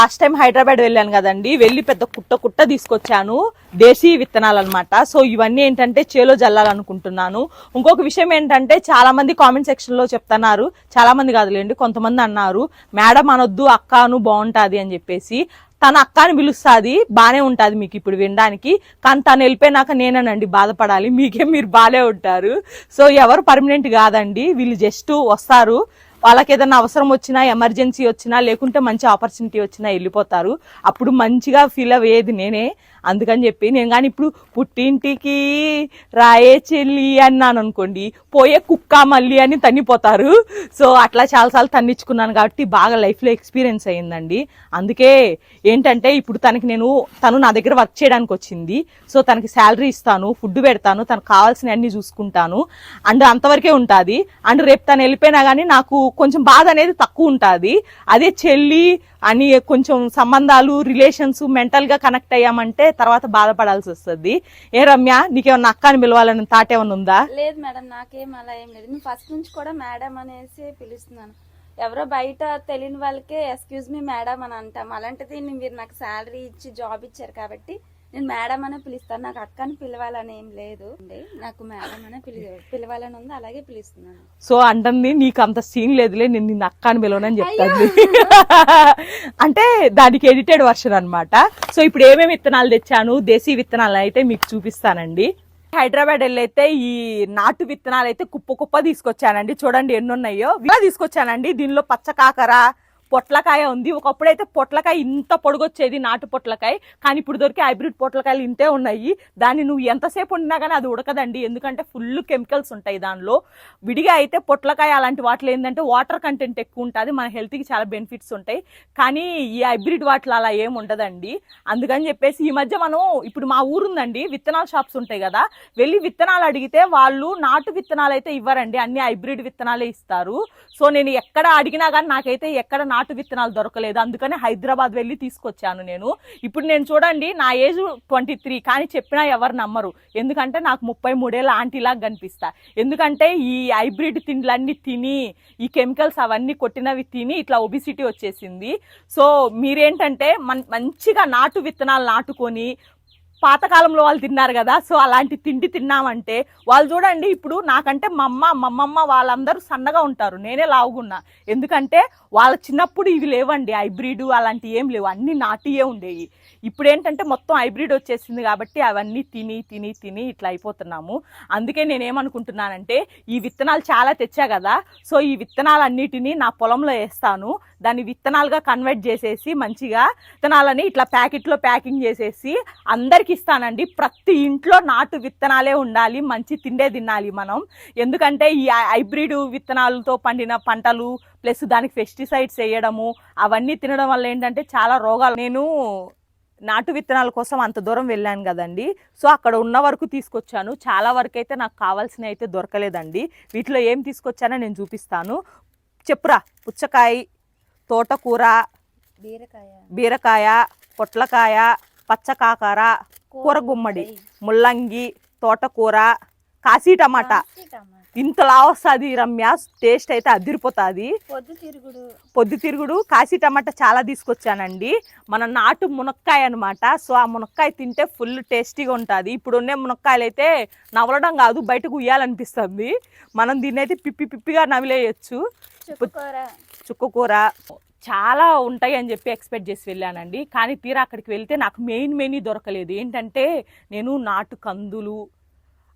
Last time Hyderabad వెళ్ళాను కదండి. వెళ్ళి పెద్ద కుట్ట కుట్ట తీసుకొచ్చాను. దేశీ విత్తనాలు అనమాట సో ఇవన్నీ ఏంటంటే చేలో జల్లాలనుకుంటున్నాను. ఇంకొక విషయం ఏంటంటే చాలా మంది కామెంట్ సెక్షన్లో చెప్తున్నారు. చాలా మంది కాదులేండి కొంతమంది అన్నారు. మేడం అనొద్దు అక్కను బాగుంటాది అని చెప్పేసి. తన అక్కని పిలుస్తుంది బానే ఉంటుంది మీకు ఇప్పుడు వినడానికి. కానీ తను వెళ్ళిపోయినాక నేనేనండి బాధపడాలి. మీకే మీరు బాగానే ఉంటారు. సో ఎవరు పర్మనెంట్ కాదండి. వీళ్ళు జస్ట్ వస్తారు. వాళ్ళకి ఏదైనా అవసరం వచ్చినా ఎమర్జెన్సీ వచ్చినా లేకుంటే మంచి ఆపర్చునిటీ వచ్చినా వెళ్ళిపోతారు. అప్పుడు మంచిగా ఫీల్ అయ్యేది నేనే. అందుకని చెప్పి నేను కానీ ఇప్పుడు పుట్టింటికి రాయే చెల్లి అన్నాను అనుకోండి పోయే కుక్క మళ్ళీ అని తన్నిపోతారు. సో అట్లా చాలాసార్లు తన్నించుకున్నాను కాబట్టి బాగా లైఫ్లో ఎక్స్పీరియన్స్ అయ్యిందండి. అందుకే ఏంటంటే ఇప్పుడు తనకి నేను తను నా దగ్గర వర్క్ చేయడానికి వచ్చింది. సో తనకి శాలరీ ఇస్తాను ఫుడ్ పెడతాను తనకు కావాల్సిన అన్ని చూసుకుంటాను. అండ్ అంతవరకే ఉంటుంది. అండ్ రేపు తను వెళ్ళిపోయినా కానీ నాకు కొంచెం బాధ అనేది తక్కువ ఉంటుంది. అదే చెల్లి అని కొంచెం సంబంధాలు రిలేషన్స్ మెంటల్గా కనెక్ట్ అయ్యామంటే తర్వాత బాధపడాల్సి వస్తుంది. ఏ రమ్య నీకేమన్నా అక్క అని పిలవాలని తాటేమన్నా ఉందా? లేదు మేడం నాకేం అలా ఏం లేదు. నేను ఫస్ట్ నుంచి కూడా మేడం అనేసి పిలుస్తున్నాను. ఎవరో బయట తెలియని వాళ్ళకే ఎక్స్క్యూజ్ మీ మేడం అని అంటాం. అలాంటిది మీరు నాకు శాలరీ ఇచ్చి జాబ్ ఇచ్చారు కాబట్టి నేను మేడం అనే పిలుస్తాను. నాకు అక్కని పిలవాలని ఏం లేదు. నాకు మేడం అనే పిలి పిలవాలని ఉంది. అలాగే పిలుస్తున్నాను. సో అంటుంది నీకు అంత సీన్ లేదులే నేను నిన్ను అక్క అని పిలవనని చెప్తాను అంటే దానికి ఎడిటెడ్ వర్షన్ అన్నమాట. సో ఇప్పుడు ఏమేమి విత్తనాలు తెచ్చాను? దేశీ విత్తనాలు అయితే మీకు చూపిస్తానండి. హైదరాబాద్ వెళ్ళైతే ఈ నాటు విత్తనాలు అయితే కుప్ప కుప్ప తీసుకొచ్చానండి. చూడండి ఎన్ని ఉన్నాయో ఇలా తీసుకొచ్చానండి. దీనిలో పచ్చ కాకర పొట్లకాయ ఉంది. ఒకప్పుడైతే పొట్లకాయ ఇంత పొడుగొచ్చేది నాటు పొట్లకాయ. కానీ ఇప్పుడు దొరికే హైబ్రిడ్ పొట్లకాయలు ఇంతే ఉన్నాయి. దాన్ని నువ్వు ఎంతసేపు వండినా కానీ అది ఉడకదండి. ఎందుకంటే ఫుల్ కెమికల్స్ ఉంటాయి దానిలో. విడిగా అయితే పొట్లకాయ అలాంటి వాటిలో ఏంటంటే వాటర్ కంటెంట్ ఎక్కువ ఉంటుంది. మన హెల్త్కి చాలా బెనిఫిట్స్ ఉంటాయి. కానీ ఈ హైబ్రిడ్ వాటిలో అలా ఏం ఉండదండి. అందుకని చెప్పేసి ఈ మధ్య మనం ఇప్పుడు మా ఊరుందండి. విత్తనాల షాప్స్ ఉంటాయి కదా. వెళ్ళి విత్తనాలు అడిగితే వాళ్ళు నాటు విత్తనాలు అయితే ఇవ్వరండి. అన్ని హైబ్రిడ్ విత్తనాలే ఇస్తారు. సో నేను ఎక్కడ అడిగినా కానీ నాకైతే ఎక్కడ నాటు నాటు విత్తనాలు దొరకలేదు. అందుకని హైదరాబాద్ వెళ్ళి తీసుకొచ్చాను నేను. ఇప్పుడు నేను చూడండి నా ఏజ్ ట్వంటీ త్రీ కానీ చెప్పినా ఎవరు నమ్మరు. ఎందుకంటే నాకు ముప్పై మూడేళ్ళ ఆంటీలాగా కనిపిస్తా. ఎందుకంటే ఈ హైబ్రిడ్ తిండ్లన్నీ తిని ఈ కెమికల్స్ అవన్నీ కొట్టినవి తిని ఇట్లా ఒబిసిటీ వచ్చేసింది. సో మీరేంటంటే మన్ మంచిగా నాటు విత్తనాలు నాటుకొని పాతకాలంలో వాళ్ళు తిన్నారు కదా సో అలాంటి తిండి తిన్నామంటే వాళ్ళు చూడండి ఇప్పుడు నాకంటే మా అమ్మ మమ్మమ్మ వాళ్ళందరూ సన్నగా ఉంటారు నేనే లావుగున్నా. ఎందుకంటే వాళ్ళ చిన్నప్పుడు ఇవి లేవండి హైబ్రిడ్ అలాంటివి ఏం లేవు అన్నీ నాటియే ఉండేవి. ఇప్పుడు ఏంటంటే మొత్తం హైబ్రిడ్ వచ్చేసింది కాబట్టి అవన్నీ తిని తిని తిని ఇట్లా అయిపోతున్నాము. అందుకే నేనేమనుకుంటున్నానంటే ఈ విత్తనాలు చాలా తెచ్చా కదా సో ఈ విత్తనాలన్నిటినీ నా పొలంలో వేస్తాను. దాన్ని విత్తనాలుగా కన్వర్ట్ చేసేసి మంచిగా విత్తనాలని ఇట్లా ప్యాకెట్లో ప్యాకింగ్ చేసేసి అందరికి ఇస్తానండి ప్రతి ఇంట్లో నాటు విత్తనాలే ఉండాలి. మంచి తిండే తినాలి మనం. ఎందుకంటే ఈ హైబ్రిడ్ విత్తనాలతో పండిన పంటలు ప్లస్ దానికి పెస్టిసైడ్స్ వేయడము అవన్నీ తినడం వల్ల ఏంటంటే చాలా రోగాలు. నేను నాటు విత్తనాల కోసం అంత దూరం వెళ్ళాను కదండి. సో అక్కడ ఉన్న వరకు తీసుకొచ్చాను. చాలా వరకు అయితే నాకు కావాల్సినవి అయితే దొరకలేదండి. వీటిలో ఏం తీసుకొచ్చానో నేను చూపిస్తాను. చెప్పురా పుచ్చకాయ తోటకూర బీరకాయ. బీరకాయ పొట్లకాయ పచ్చకాకర కూర గుమ్మడి ముల్లంగి తోటకూర కాశీ టమాటా. ఇంతలా వస్తుంది రమ్య టేస్ట్ అయితే అదిరిపోతుంది. పొద్దు తిరుగుడు. పొద్దుతిరుగుడు కాశీ టమాటా చాలా తీసుకొచ్చానండి. మన నాటు మునక్కాయ అనమాట సో ఆ మునక్కాయ తింటే ఫుల్ టేస్టీగా ఉంటుంది. ఇప్పుడు ఉన్న మునక్కాయలు అయితే నవలడం కాదు బయటకు ఉయ్యాలనిపిస్తుంది. మనం దీన్ని అయితే పిప్పి పిప్పిగా నవిలేయచ్చు. చుక్కకూర. చాలా ఉంటాయి అని చెప్పి ఎక్స్పెక్ట్ చేసి వెళ్ళానండి. కానీ తీరా అక్కడికి వెళ్తే నాకు మెయిన్ మెయిన్ దొరకలేదు. ఏంటంటే నేను నాటు కందులు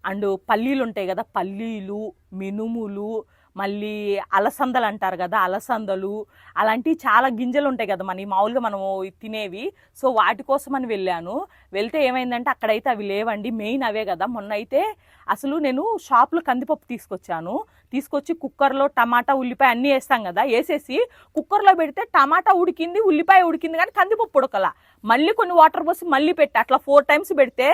అండ్ పల్లీలు ఉంటాయి కదా పల్లీలు మినుములు మళ్ళీ అలసందలు అంటారు కదా అలసందలు అలాంటివి చాలా గింజలు ఉంటాయి కదా మన మామూలుగా మనము తినేవి. సో వాటి కోసం అని వెళ్ళాను. వెళ్తే ఏమైందంటే అక్కడైతే అవి లేవండి. మెయిన్ అవే కదా. మొన్న అయితే అసలు నేను షాప్లో కందిపప్పు తీసుకొచ్చాను. తీసుకొచ్చి కుక్కర్లో టమాటా ఉల్లిపాయ అన్నీ వేస్తాం కదా వేసేసి కుక్కర్లో పెడితే టమాటా ఉడికింది ఉల్లిపాయ ఉడికింది కానీ కందిపప్పు ఉడకల. మళ్ళీ కొన్ని వాటర్ పోసి మళ్ళీ పెట్టి అట్లా ఫోర్ టైమ్స్ పెడితే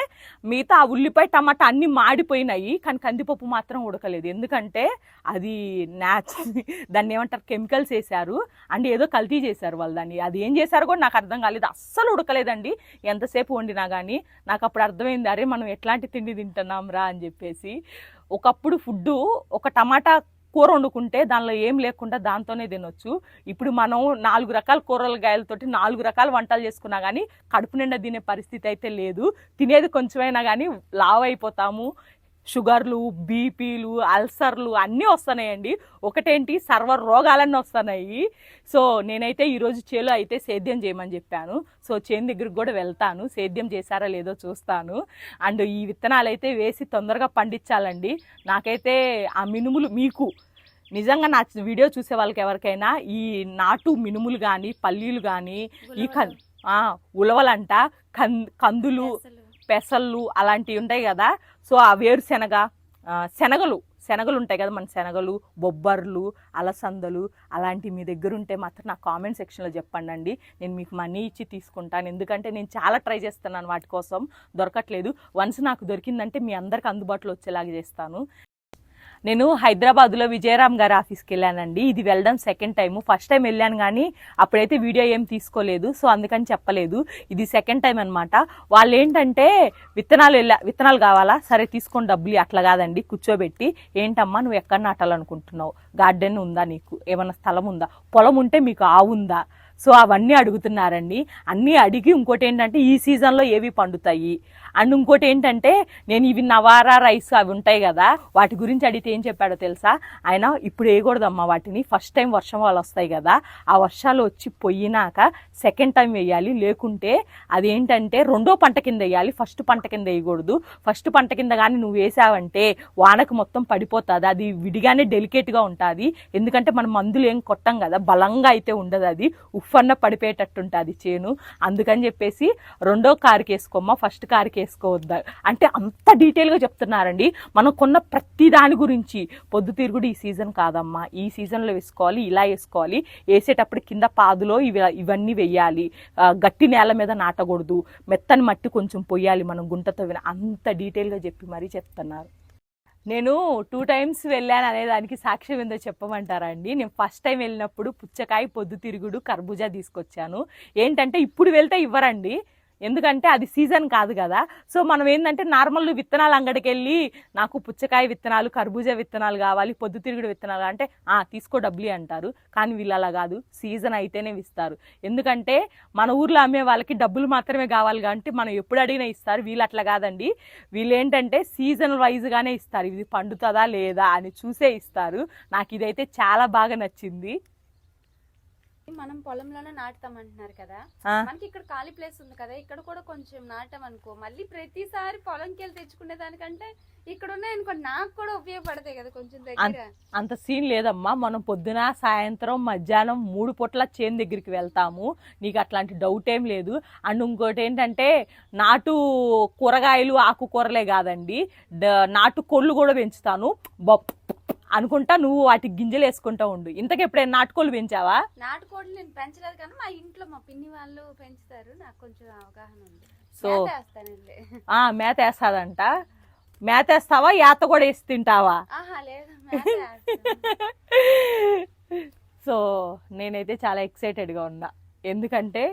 మిగతా ఆ ఉల్లిపాయ టమాటా అన్నీ మాడిపోయినాయి కానీ కందిపప్పు మాత్రం ఉడకలేదు. ఎందుకంటే అది న్యాచ్ దాన్ని ఏమంటారు కెమికల్స్ వేశారు అండ్ ఏదో కల్తీ చేశారు వాళ్ళు దాన్ని. అది ఏం చేశారో కూడా నాకు అర్థం కాలేదు. అస్సలు ఉడకలేదండి. ఎంతసేపు వండినా కానీ నాకు అప్పుడు అర్థమైంది అరే మనం ఎట్లాంటి తిండి తింటున్నాం రా అని చెప్పేసి ఒకప్పుడు ఫుడ్డు ఒక టమాటా కూర వండుకుంటే దానిలో ఏం లేకుండా దాంతోనే తినొచ్చు. ఇప్పుడు మనం నాలుగు రకాల కూరగాయలతోటి నాలుగు రకాల వంటలు చేసుకున్నా కానీ కడుపు నిండా తినే పరిస్థితి అయితే లేదు. తినేది కొంచెమైనా కానీ లావ్ అయిపోతాము షుగర్లు బీపీలు అల్సర్లు అన్నీ వస్తున్నాయండి. ఒకటేంటి? సర్వర్ రోగాలన్నీ వస్తున్నాయి. సో నేనైతే ఈరోజు చేలో అయితే సేద్యం చేయమని చెప్పాను. సో చేను దగ్గరికి కూడా వెళ్తాను. సేద్యం చేశారా లేదో చూస్తాను. అండ్ ఈ విత్తనాలు అయితే వేసి తొందరగా పండించాలండి. నాకైతే ఆ మినుములు మీకు నిజంగా నా వీడియో చూసే వాళ్ళకి ఎవరికైనా ఈ నాటు మినుములు కానీ పల్లీలు కానీ ఈ కన్ ఉలవలంట కం కందులు పెసళ్ళు అలాంటివి ఉంటాయి కదా. సో ఆ వేరుశెనగ శనగలు శనగలు ఉంటాయి కదా మన శనగలు బొబ్బర్లు అలసందలు అలాంటివి మీ దగ్గర ఉంటే మాత్రం నా కామెంట్ సెక్షన్లో చెప్పండి అండి నేను మీకు మనీ ఇచ్చి తీసుకుంటాను. ఎందుకంటే నేను చాలా ట్రై చేస్తున్నాను వాటి కోసం. దొరకట్లేదు. వన్స్ నాకు దొరికిందంటే మీ అందరికి అందుబాటులో వచ్చేలాగా చేస్తాను. నేను హైదరాబాద్లో విజయరామ్ గారి ఆఫీస్కి వెళ్ళానండి ఇది వెళ్ళడం సెకండ్ టైం ఫస్ట్ టైం వెళ్ళాను కానీ అప్పుడైతే వీడియో ఏం తీసుకోలేదు. సో అందుకని చెప్పలేదు. ఇది సెకండ్ టైం అనమాట వాళ్ళు ఏంటంటే విత్తనాలు వెళ్ళా విత్తనాలు కావాలా? సరే తీసుకొని డబ్బులు అట్లా కాదండి. కూర్చోబెట్టి ఏంటమ్మా నువ్వు ఎక్కడ నాటాలనుకుంటున్నావు గార్డెన్ ఉందా నీకు? ఏమైనా స్థలం ఉందా? పొలం ఉంటే మీకు ఆవు ఉందా? సో అవన్నీ అడుగుతున్నారండి. అన్నీ అడిగి ఇంకోటి ఏంటంటే ఈ సీజన్లో ఏవి పండుతాయి? అండ్ ఇంకోటి ఏంటంటే నేను ఇవి నవారా రైస్ అవి ఉంటాయి కదా వాటి గురించి అడిగితే ఏం చెప్పాడో తెలుసా? ఆయన ఇప్పుడు వేయకూడదమ్మా వాటిని. ఫస్ట్ టైం వర్షం వాళ్ళు వస్తాయి కదా ఆ వర్షాలు వచ్చి పోయినాక సెకండ్ టైం వేయాలి. లేకుంటే అదేంటంటే రెండో పంట కింద వేయాలి. ఫస్ట్ పంట కింద వేయకూడదు. ఫస్ట్ పంట కింద కానీ నువ్వు వేసావంటే వానకు మొత్తం పడిపోతుంది. అది విడిగానే డెలికేట్గా ఉంటుంది. ఎందుకంటే మనం మందులు ఏం కొట్టం కదా బలంగా అయితే ఉండదు అది. ఉఫ్ఫన్న పడిపోయేటట్టు ఉంటుంది చేను. అందుకని చెప్పేసి రెండో కారుకి వేసుకోమ్మా ఫస్ట్ కారుకి వేసుకోవద్దా అంటే అంత డీటెయిల్గా చెప్తున్నారండి. మనం కొన్న ప్రతి దాని గురించి. పొద్దుతిరుగుడు ఈ సీజన్ కాదమ్మా. ఈ సీజన్లో వేసుకోవాలి ఇలా వేసుకోవాలి. వేసేటప్పుడు కింద పాదులో ఇవి ఇవన్నీ వెయ్యాలి గట్టి నేల మీద నాటకూడదు. మెత్తని మట్టి కొంచెం పొయ్యాలి మనం గుంటతో విన అంత డీటెయిల్గా చెప్పి మరీ చెప్తున్నారు. నేను టూ టైమ్స్ వెళ్ళాను అనే దానికి సాక్ష్యం ఏందో చెప్పమంటారా అండి? నేను ఫస్ట్ టైం వెళ్ళినప్పుడు పుచ్చకాయ పొద్దుతిరుగుడు కర్బూజా తీసుకొచ్చాను. ఏంటంటే ఇప్పుడు వెళ్తే ఇవ్వరండి. ఎందుకంటే అది సీజన్ కాదు కదా. సో మనం ఏంటంటే నార్మల్ విత్తనాలు అంగడికి వెళ్ళి నాకు పుచ్చకాయ విత్తనాలు కర్బూజా విత్తనాలు కావాలి పొద్దుతిరుగుడు విత్తనాలు అంటే ఆ తీసుకో డబ్బులు అంటారు. కానీ వీళ్ళు అలా కాదు. సీజన్ అయితేనే ఇస్తారు. ఎందుకంటే మన ఊర్లో అమ్మే వాళ్ళకి డబ్బులు మాత్రమే కావాలి కాబట్టి మనం ఎప్పుడు అడిగినా ఇస్తారు. వీళ్ళు అట్లా కాదండి. వీళ్ళు ఏంటంటే సీజన్ వైజ్గానే ఇస్తారు. ఇది పండుతుందా లేదా అని చూసే ఇస్తారు. నాకు ఇదైతే చాలా బాగా నచ్చింది. మనం పొలంలోనే నాటుతాం అంటున్నారు కదా. మనకి ఇక్కడ ఖాళీ ప్లేస్ ఉంది కదా ఇక్కడ కూడా కొంచెం నాటాం అనుకో మళ్ళీ ప్రతిసారి పొలంకి వెళ్ళి తెచ్చుకునే దానికంటే ఇక్కడ ఉన్నాయి అనుకో నాకు కూడా ఉపయోగపడతాయి కదా కొంచెం దగ్గర. అంత సీన్ లేదమ్మా. మనం పొద్దున సాయంత్రం మధ్యాహ్నం మూడు పూట్ల చేను దగ్గరికి వెళ్తాము. నీకు అట్లాంటి డౌట్ ఏం లేదు. అండ్ ఇంకోటి ఏంటంటే నాటు కూరగాయలు ఆకుకూరలే కాదండి. నాటు కోళ్ళు కూడా పెంచుతాను. బొప్ అనుకుంటా నువ్వు వాటికి గింజలు వేసుకుంటా ఉండు. ఇంతకు ఎప్పుడైనా నాటుకోళ్ళు పెంచావా? నాటుకోడి నేను పెంచలేదు కానీ మా ఇంట్లో మా పిన్ని వాళ్ళు పెంచుతారు. నాకు కొంచెం అవగాహన ఉంది. సో మేత వేస్తానండి. ఆ మేత వేస్తాదంట. మేత వేస్తావా? యాత కూడా వేసి తింటావా. సో నేనైతే చాలా ఎక్సైటెడ్గా ఉన్నా. ఎందుకంటే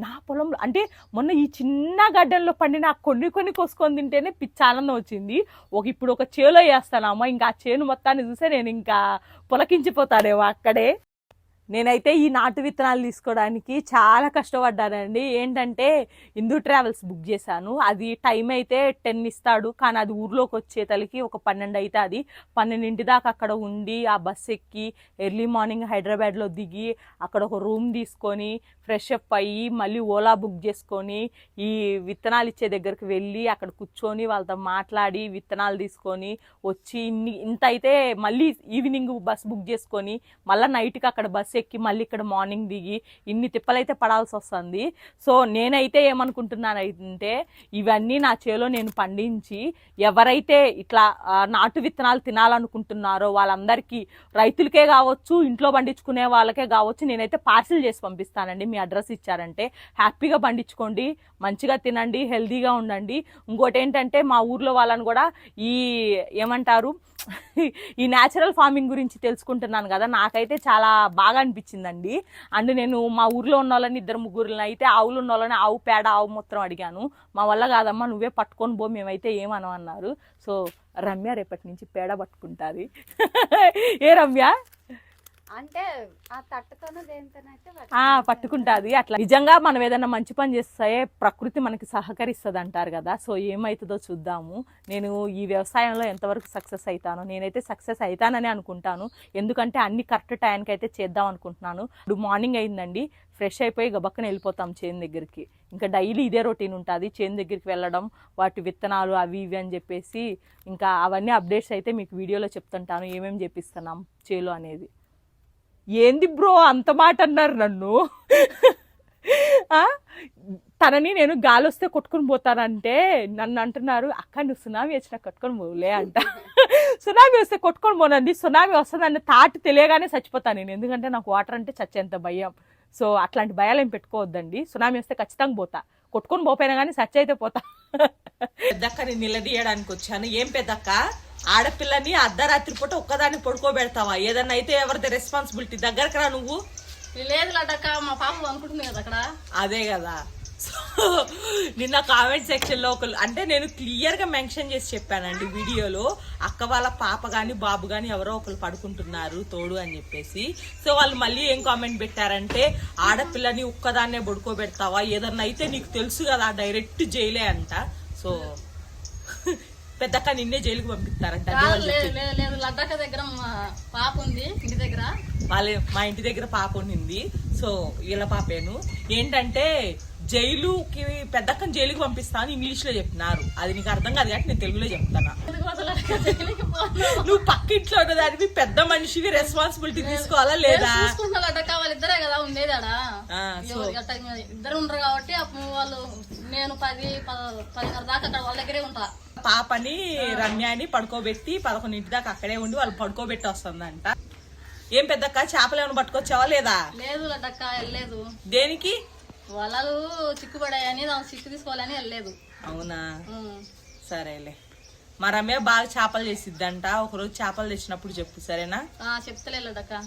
నా పొలంలో అంటే మొన్న ఈ చిన్న గడ్డల్లో పండిన ఆ కొన్ని కొన్ని కోసుకొని తింటేనే పిచ్చి ఆనందం వచ్చింది. ఒక ఇప్పుడు ఒక చేలో వేస్తానమ్మా ఇంకా ఆ చేను మొత్తాన్ని చూసే నేను ఇంకా పులకించిపోతానేమో అక్కడే. నేనైతే ఈ నాటు విత్తనాలు తీసుకోవడానికి చాలా కష్టపడ్డానండి. ఏంటంటే హిందూ ట్రావెల్స్ బుక్ చేశాను. అది టైం అయితే టెన్ ఇస్తాడు. కానీ అది ఊర్లోకి వచ్చేతలకి ఒక పన్నెండు అయితే అది. పన్నెండింటి దాకా అక్కడ ఉండి ఆ బస్ ఎక్కి ఎర్లీ మార్నింగ్ హైదరాబాద్లో దిగి అక్కడ ఒక రూమ్ తీసుకొని ఫ్రెష్ అప్ అయ్యి మళ్ళీ ఓలా బుక్ చేసుకొని ఈ విత్తనాలు ఇచ్చే దగ్గరికి వెళ్ళి అక్కడ కూర్చొని వాళ్ళతో మాట్లాడి విత్తనాలు తీసుకొని వచ్చి ఇన్ని ఇంత అయితే మళ్ళీ ఈవినింగ్ బస్ బుక్ చేసుకొని మళ్ళీ నైట్కి అక్కడ బస్ ఎక్కి మళ్ళీ ఇక్కడ మార్నింగ్ దిగి ఇన్ని తిప్పలైతే పడాల్సి వస్తుంది. సో నేనైతే ఏమనుకుంటున్నానంటే ఇవన్నీ నా చేలో నేను పండించి ఎవరైతే ఇట్లా నాటు విత్తనాలు తినాలనుకుంటున్నారో వాళ్ళందరికీ రైతులకే కావచ్చు ఇంట్లో పండించుకునే వాళ్ళకే కావచ్చు నేనైతే పార్సిల్ చేసి పంపిస్తానండి. మీ అడ్రస్ ఇచ్చారంటే హ్యాపీగా పండించుకోండి మంచిగా తినండి హెల్దీగా ఉండండి. ఇంకోటి ఏంటంటే మా ఊర్లో వాళ్ళని కూడా ఈ ఏమంటారు ఈ న్యాచురల్ ఫార్మింగ్ గురించి తెలుసుకుంటున్నాను కదా నాకైతే చాలా బాగా అనిపించిందండి. అండ్ నేను మా ఊర్లో ఉన్న వాళ్ళని ఇద్దరు ముగ్గురుని అయితే ఆవులు ఉన్న వాళ్ళని ఆవు పేడ ఆవు మూత్రం అడిగాను. మా వల్ల కాదమ్మా నువ్వే పట్టుకొని పో మేమైతే ఏమనం అన్నారు సో రమ్య రేపటి నుంచి పేడ పట్టుకుంటుంది. ఏ రమ్య? అంటే ఆ తట్టతోనో దేనితోనైతే ఆ పట్టుకుంటాది. అట్లా నిజంగా మనం ఏదైనా మంచి పని చేస్తే ప్రకృతి మనకి సహకరిస్తుంది అంటారు కదా. సో ఏమవుతుందో చూద్దాము. నేను ఈ వ్యవసాయంలో ఎంతవరకు సక్సెస్ అవుతాను నేనైతే సక్సెస్ అవుతానని అనుకుంటాను. ఎందుకంటే అన్ని కరెక్ట్ టైంకి అయితే చేద్దాం అనుకుంటున్నాను. ఇప్పుడు మార్నింగ్ అయిందండి. ఫ్రెష్ అయిపోయి గబక్కన వెళ్ళిపోతాం చేను దగ్గరికి. ఇంకా డైలీ ఇదే రొటీన్ ఉంటుంది. చేను దగ్గరికి వెళ్ళడం వాటి విత్తనాలు అవి ఇవి అని చెప్పేసి ఇంకా అవన్నీ అప్డేట్స్ అయితే మీకు వీడియోలో చెప్తుంటాను. ఏమేమి చేపిస్తున్నాం చేలో అనేది. ఏంది బ్రో అంత మాట అన్నారు నన్ను? తనని నేను గాలి వస్తే కొట్టుకుని పోతానంటే నన్ను అంటున్నారు అక్క నువ్వు సునామీ వచ్చినా కొట్టుకొని పోలే అంట. సునామీ వస్తే కొట్టుకొని పోనండి సునామీ వస్తుందని తాటి తెలియగానే చచ్చిపోతాను నేను. ఎందుకంటే నాకు వాటర్ అంటే చచ్చేంత భయం. సో అట్లాంటి భయాలు ఏం పెట్టుకోవద్దండి. సునామీ వస్తే ఖచ్చితంగా పోతా. కొట్టుకొని పోపోయినా కానీ సచ్చి అయితే పోతా. పెద్దక్కని నిలదీయడానికి వచ్చాను ఏం పెద్దక్క? ఆడపిల్లని అర్ధరాత్రి పూట ఒక్కదాన్ని పడుకోబెడతావా? ఏదన్నా అయితే ఎవరిది రెస్పాన్సిబిలిటీ దగ్గరకు రా నువ్వు. లేదు లడ్డక్క మా పాప అనుకుంటుంది కదా అక్కడ. అదే కదా. సో నిన్న కామెంట్ సెక్షన్లో ఒకరు అంటే నేను క్లియర్గా మెన్షన్ చేసి చెప్పానండి వీడియోలో. అక్క వాళ్ళ పాప గాని బాబు గాని ఎవరో ఒకరు పడుకుంటున్నారు తోడు అని చెప్పేసి. సో వాళ్ళు మళ్ళీ ఏం కామెంట్ పెట్టారంటే ఆడపిల్లని ఒక్కదాన్నే పడుకోబెడతావా? ఏదన్నా అయితే నీకు తెలుసు కదా డైరెక్ట్ జైలే అంట. సో పెద్దక్క నిన్నే జైలుకి పంపిస్తారంట అదే కాదు వాళ్ళు లేదు చెప్పేది. లేదు లేదు లడ్డక్క దగ్గర మా పాప ఉంది ఇంటి దగ్గర. వాళ్ళ మా ఇంటి దగ్గర పాప ఉండింది. సో వీళ్ళ పాపేను. ఏంటంటే జైలుకి పెద్దక్కని జైలుకి పంపిస్తాను ఇంగ్లీష్లో చెప్పినారు. అది నీకు అర్థం కాదు కాబట్టి నేను తెలుగులో చెప్తాను. నువ్వు పక్కింట్లో ఉన్నదానివి పెద్ద మనిషివి రెస్పాన్సిబిలిటీ తీసుకోవాలా లేదా? నేను చూసుకుంటున్నా లడ్డక్క వాళ్ళిద్దరే కదా ఉండేది గట్ట ఇద్దరు ఉండరు కాబట్టి అప్పుడు వాళ్ళు నేను పది పద- పదిన్నర దాకా అక్కడ వాళ్ళ దగ్గరే ఉంటా. పాపని రమ్యాని పడుకోబెట్టి పదకొండింటి దాకా అక్కడే ఉండి వాళ్ళు పడుకోబెట్టి వస్తుందంట. ఏం పెద్దక్క చేపలు ఏమైనా పట్టుకొచ్చావా లేదా? లేదు లడ్డక్క వెళ్ళలేదు. దేనికి? వలలు చిక్కుపడాయని చిక్కు తీసుకోవాలని వెళ్ళలేదు. అవునా. సరేలే. మా రమ్య బాగా చేపలు చేసిద్దంట. ఒకరోజు చేపలు తెచ్చినప్పుడు చెప్పు సరేనా? ఆ చెప్తలే లడ్డక్క